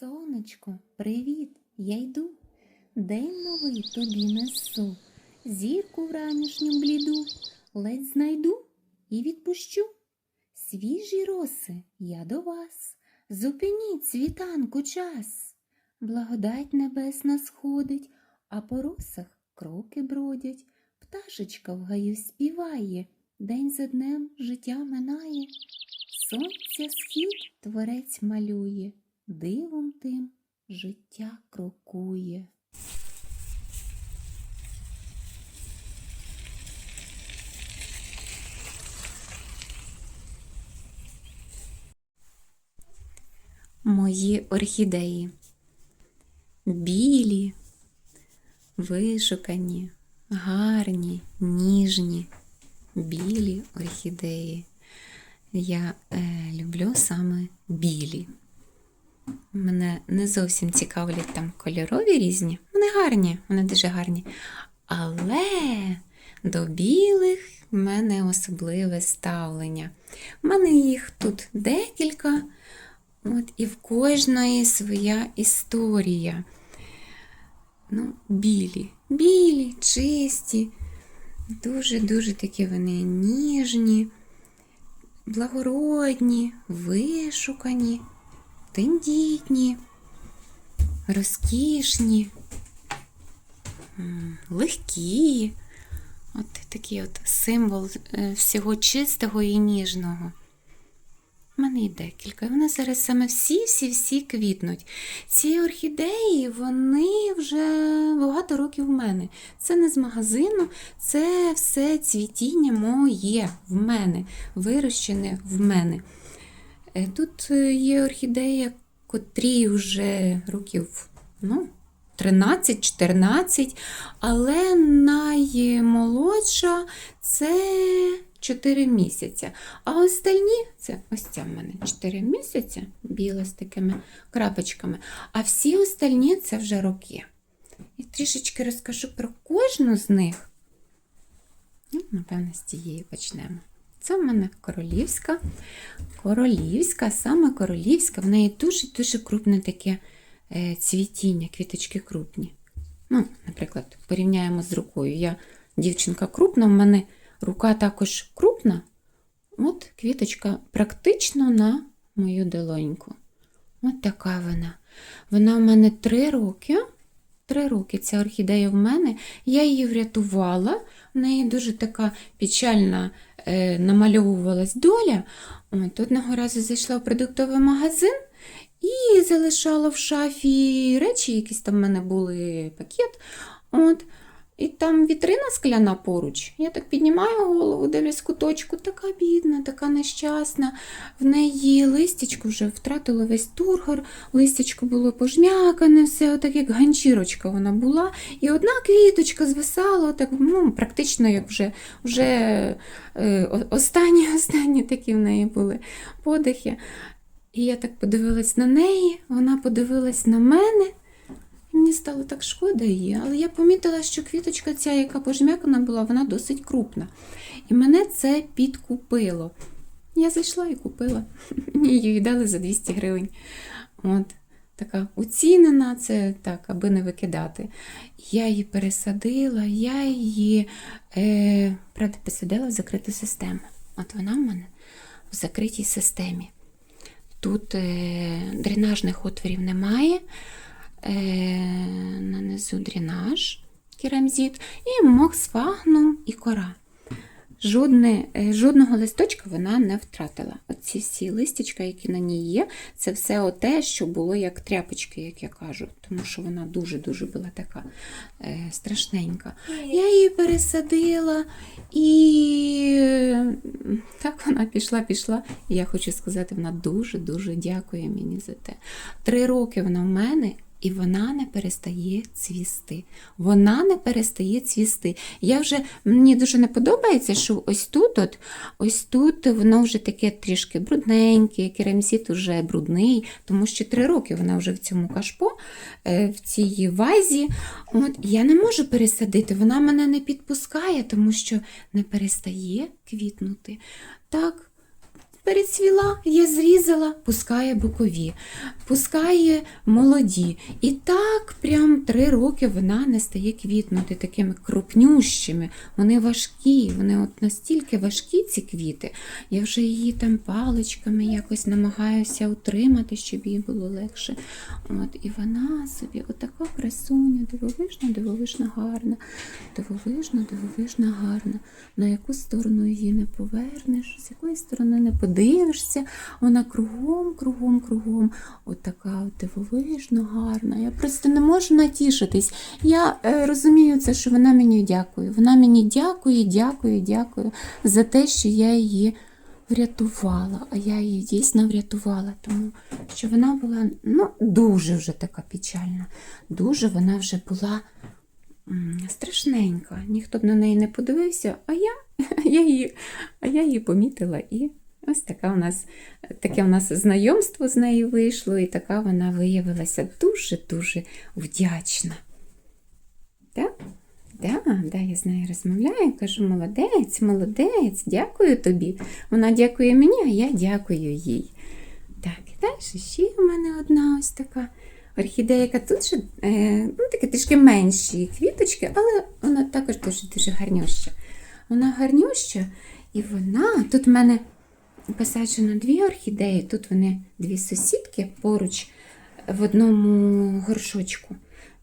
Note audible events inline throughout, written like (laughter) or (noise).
Сонечко, привіт, я йду. День новий тобі несу, зірку вранішню бліду, ледь знайду і відпущу. Свіжі роси я до вас, зупиніть світанку час. Благодать небесна сходить, а по росах кроки бродять, пташечка в гаю співає, день за днем життя минає. Сонця схід творець малює, дивом тим життя крокує. Мої орхідеї білі, вишукані, гарні, ніжні, білі орхідеї. Я е, люблю саме білі. Мене не зовсім цікавлять там кольорові різні. Вони гарні, вони дуже гарні. Але до білих в мене особливе ставлення. У мене їх тут декілька, от, і в кожної своя історія. Ну, білі, білі, чисті, дуже-дуже такі вони ніжні благородні, вишукані, тендітні, розкішні, легкі. От такий от символ е, всього чистого і ніжного. У мене є декілька. і Вони зараз саме всі-всі-всі квітнуть. Ці орхідеї, вони вже багато років в мене. Це не з магазину, це все цвітіння моє в мене, вирощене в мене. Е, Тут е, є орхідея, котрій вже років ну, 13-14, але наймолодша це 4 місяці. А остальні це ось ця в мене 4 місяці, біла з такими крапочками. А всі остальні це вже роки. І трішечки розкажу про кожну з них. Ну, напевно, з цієї почнемо. Це в мене королівська. Королівська, саме королівська, в неї дуже-дуже крупне таке е, цвітіння, квіточки крупні. Ну, наприклад, порівняємо з рукою. Я дівчинка крупна, в мене рука також крупна. От квіточка практично на мою долоньку. От така вона. Вона в мене три роки. Три роки ця орхідея в мене. Я її врятувала. В неї дуже така печальна намальовувалась доля. От, одного разу зайшла в продуктовий магазин і залишала в шафі речі, якісь там в мене були пакет. От. І там вітрина скляна поруч. Я так піднімаю голову, дивлюсь куточку, така бідна, така нещасна. В неї листячко вже втратило весь тургор, листячко було пожмякане, все, отак як ганчірочка вона була. І одна квіточка звисала, так, ну, практично як вже, вже е, останні, (laughs) останні такі в неї були подихи. І я так подивилась на неї, вона подивилась на мене. Мені стало так шкода її, але я помітила, що квіточка ця, яка пожмякана була, вона досить крупна. І мене це підкупило. Я зайшла і купила. (laughs) Мені її віддали за 200 гривень. От, така оцінена, це так, аби не викидати. Я її пересадила, я її е, правда, посадила в закриту систему. От вона в мене в закритій системі. Тут е, дренажних отворів немає. Е, нанизу дренаж, керамзит, і мох сфагнум і кора. Жодне, е, жодного листочка вона не втратила. Оці всі листячка, які на ній є, це все оте, що було як тряпочки, як я кажу, тому що вона дуже-дуже була така е, страшненька. Я її пересадила, і так вона пішла, пішла. І я хочу сказати, вона дуже-дуже дякує мені за те. Три роки вона в мене. І вона не перестає цвісти. Вона не перестає цвісти. Я вже, мені дуже не подобається, що ось тут, от, ось тут воно вже таке трішки брудненьке, керамзит вже брудний, тому що три роки вона вже в цьому кашпо, е, в цій вазі. От, я не можу пересадити, вона мене не підпускає, тому що не перестає квітнути. Так, перецвіла, я зрізала, пускає бокові, пускає молоді. І так прям три роки вона не стає квітнути такими крупнющими. Вони важкі, вони от настільки важкі, ці квіти. Я вже її там паличками якось намагаюся утримати, щоб їй було легше. От, і вона собі, отака красуня, дивовижна, дивовижна гарна, дивовижна, дивовижна гарна. На яку сторону її не повернеш, з якої сторони не подивишся, вона кругом, кругом, кругом. От така дивовижно гарна. Я просто не можу натішитись. Я е, розумію це, що вона мені дякує. Вона мені дякує, дякує, дякує за те, що я її врятувала. А я її дійсно врятувала, тому що вона була ну, дуже вже така печальна. Дуже вона вже була страшненька. Ніхто б на неї не подивився, а я, (laughs) я, її, а я її помітила і. Ось така у нас, таке у нас знайомство з нею вийшло, і така вона виявилася дуже-дуже вдячна. Так? Да, да, я з нею розмовляю, кажу, молодець, молодець, дякую тобі. Вона дякує мені, а я дякую їй. Так, і далі ще в мене одна ось така орхідейка. Тут же е, ну, такі трішки менші квіточки, але вона також дуже-дуже гарнюща. Вона гарнюща, і вона тут в мене посаджено дві орхідеї. Тут вони дві сусідки поруч в одному горшочку.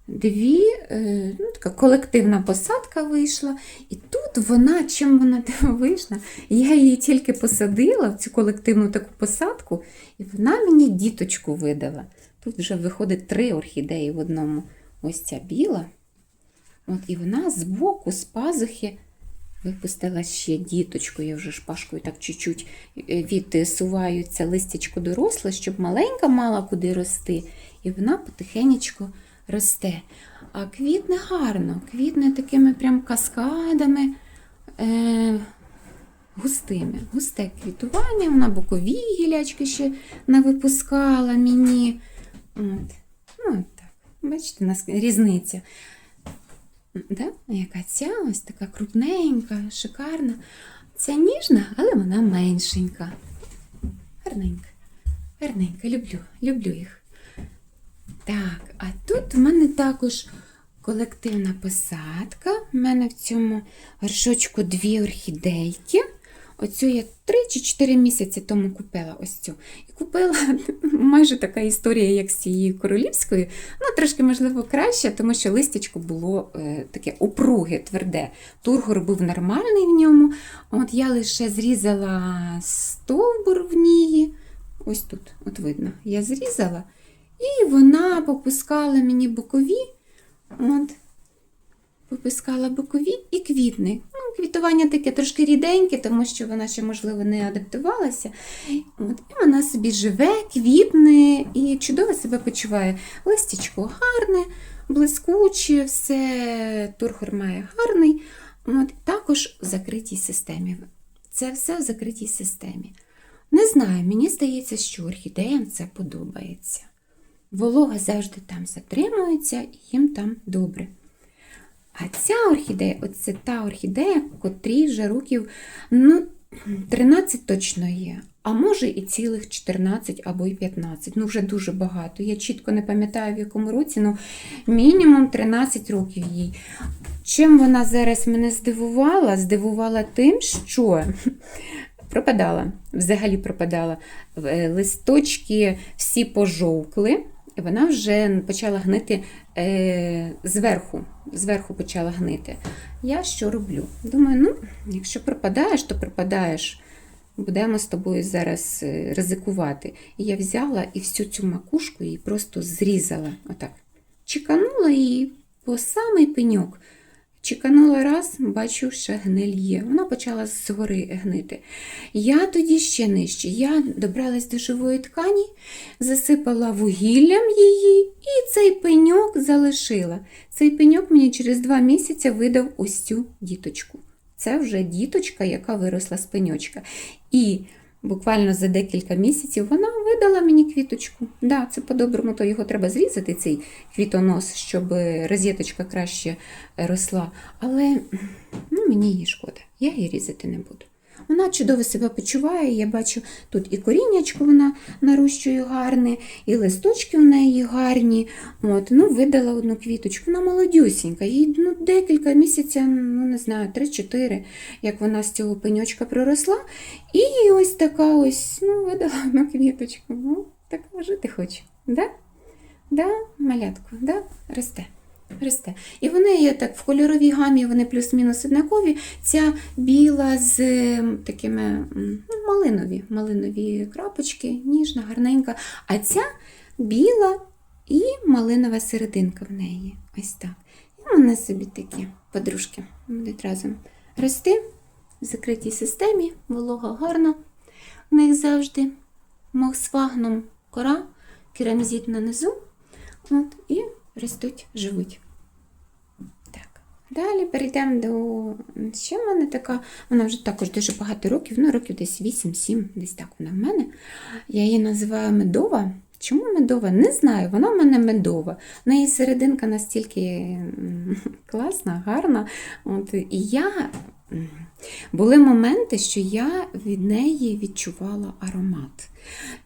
Дві, е, ну, така колективна посадка вийшла, і тут вона, чим вона дивовижна, я її тільки посадила в цю колективну таку посадку, і вона мені діточку видала. Тут вже виходить три орхідеї в одному. Ось ця біла. От, і вона збоку, з пазухи, випустила ще діточку. Я вже шпажкою так чуть-чуть е, відсуваю це листячко доросле, щоб маленька мала куди рости. І вона потихенечку росте. А квітне гарно, квітне такими прям каскадами. Е- Густими, густе квітування, вона бокові гілячки ще не випускала мені. От. Ну, так. Бачите, у різниця. Да? Яка ця ось така крупненька, шикарна. Ця ніжна, але вона меншенька. Гарненька. Гарненька, люблю, люблю їх. Так, а тут в мене також колективна посадка. У мене в цьому горшочку дві орхідейки. Оцю я 3 чи 4 місяці тому купила ось цю. І купила (laughs) майже така історія, як з цією королівською. Ну, трошки, можливо, краще, тому що листячко було е, таке упруге, тверде. Тургор був нормальний в ньому. От я лише зрізала стовбур в ній. Ось тут, от видно, я зрізала. І вона попускала мені бокові. От, попускала бокові і квітник. Ну, квітування таке трошки ріденьке, тому що вона ще, можливо, не адаптувалася. От, і вона собі живе, квітне і чудово себе почуває. Листячко гарне, блискуче, все тургор має гарний. От, також в закритій системі. Це все в закритій системі. Не знаю, мені здається, що орхідеям це подобається. Волога завжди там затримується і їм там добре. А ця орхідея, оце та орхідея, котрій вже років ну, 13 точно є, а може і цілих 14 або й 15. Ну, вже дуже багато. Я чітко не пам'ятаю, в якому році, ну мінімум 13 років їй. Чим вона зараз мене здивувала? Здивувала тим, що (laughs) пропадала, взагалі пропадала. Е, Листочки всі пожовкли. Вона вже почала гнити е, зверху, зверху почала гнити. Я що роблю? Думаю, ну, якщо пропадаєш, то пропадаєш. Будемо з тобою зараз е, ризикувати. І я взяла і всю цю макушку її просто зрізала. Отак. Чеканула її по самий пеньок. Чеканула раз, бачу, ще гниль є. Вона почала згори гнити. Я тоді ще нижче. Я добралась до живої ткані, засипала вугіллям її і цей пеньок залишила. Цей пеньок мені через два місяці видав ось цю діточку. Це вже діточка, яка виросла з пеньочка. І буквально за декілька місяців вона видала мені квіточку. Да, це по-доброму, то його треба зрізати, цей квітонос, щоб розеточка краще росла. Але ну, мені її шкода, я її різати не буду. Вона чудово себе почуває. Я бачу, тут і коріннячко вона нарощує гарне, і листочки у неї гарні. От, ну, видала одну квіточку, вона молодюсінька, їй ну, декілька місяців, ну не знаю, 3-4, як вона з цього пеньочка проросла. І ось така ось, ну, видала одну квіточку. Ну, така жити хоче. Да? Да, малятко, да? росте. Росте. І вони є так в кольоровій гамі, вони плюс-мінус однакові. Ця біла з такими ну, малинові, малинові крапочки, ніжна, гарненька. А ця біла і малинова серединка в неї. Ось так. І вони собі такі подружки будуть разом рости в закритій системі, волога гарна. У них завжди мохсфагном кора, керамзит на низу. От, і ростуть, живуть. Так. Далі перейдемо до. Ще в мене така, вона вже також дуже багато років, ну років десь 8-7, десь так вона в мене. Я її називаю медова. Чому медова? Не знаю, вона в мене медова. В неї серединка настільки (laughs) класна, гарна. От, і я. Були моменти, що я від неї відчувала аромат.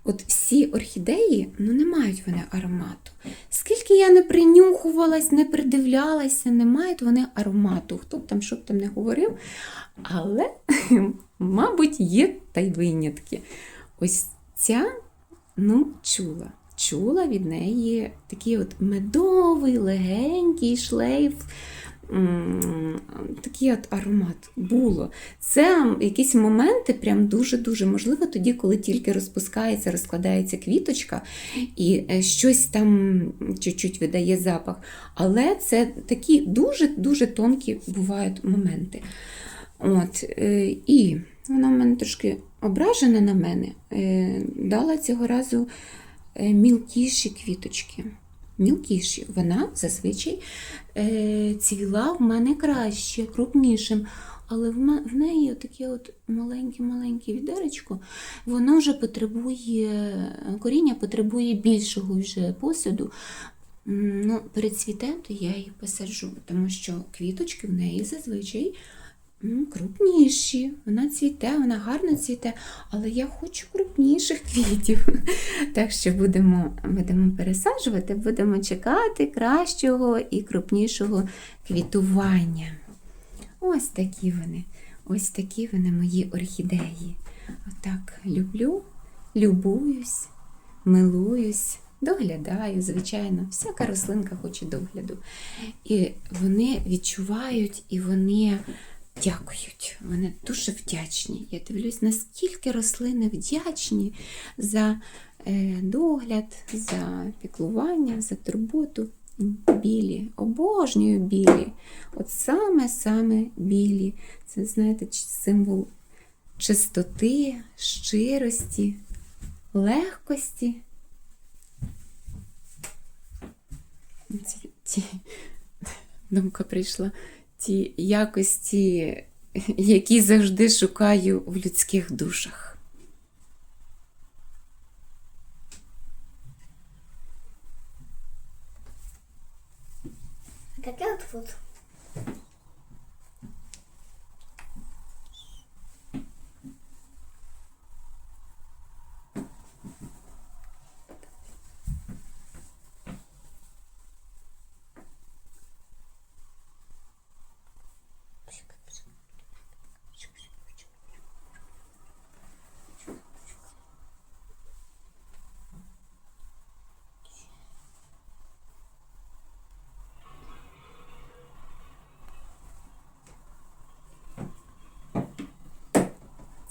От всі орхідеї ну, не мають вони аромату. Скільки я не принюхувалась, не придивлялася, не мають вони аромату. Хто б там що б там не говорив, але, (laughs) мабуть, є та й винятки. Ось ця ну, чула. Чула від неї такий от медовий, легенький шлейф. Такий от аромат було. Це якісь моменти, прям дуже-дуже можливо, тоді, коли тільки розпускається, розкладається квіточка, і е, щось там чуть-чуть видає запах. Але це такі дуже-дуже тонкі бувають моменти. От, е, і вона в мене трошки ображена на мене, е, дала цього разу мілкіші квіточки. Мілкіші. Вона зазвичай е, цвіла в мене краще, крупнішим. Але в, неї таке от маленьке-маленьке відеречко, воно вже потребує, коріння потребує більшого вже посаду. М, Ну, перецвіте, то я її посаджу, тому що квіточки в неї зазвичай крупніші. Вона цвіте, вона гарно цвіте, але я хочу крупніших квітів. (laughs) Так що будемо, будемо пересаджувати, будемо чекати кращого і крупнішого квітування. Ось такі вони. Ось такі вони мої орхідеї. Отак люблю, любуюсь, милуюсь, доглядаю, звичайно. Всяка рослинка хоче догляду. І вони відчувають, і вони дякують. Вони дуже вдячні. Я дивлюсь, наскільки рослини вдячні за е, догляд, за піклування, за турботу. Білі, обожнюю білі. От саме-саме білі. Це, знаєте, символ чистоти, щирості, легкості. Думка прийшла. Ті якості, які завжди шукаю в людських душах.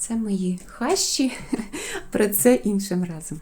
Це мої хащі, (laughs) про це іншим разом.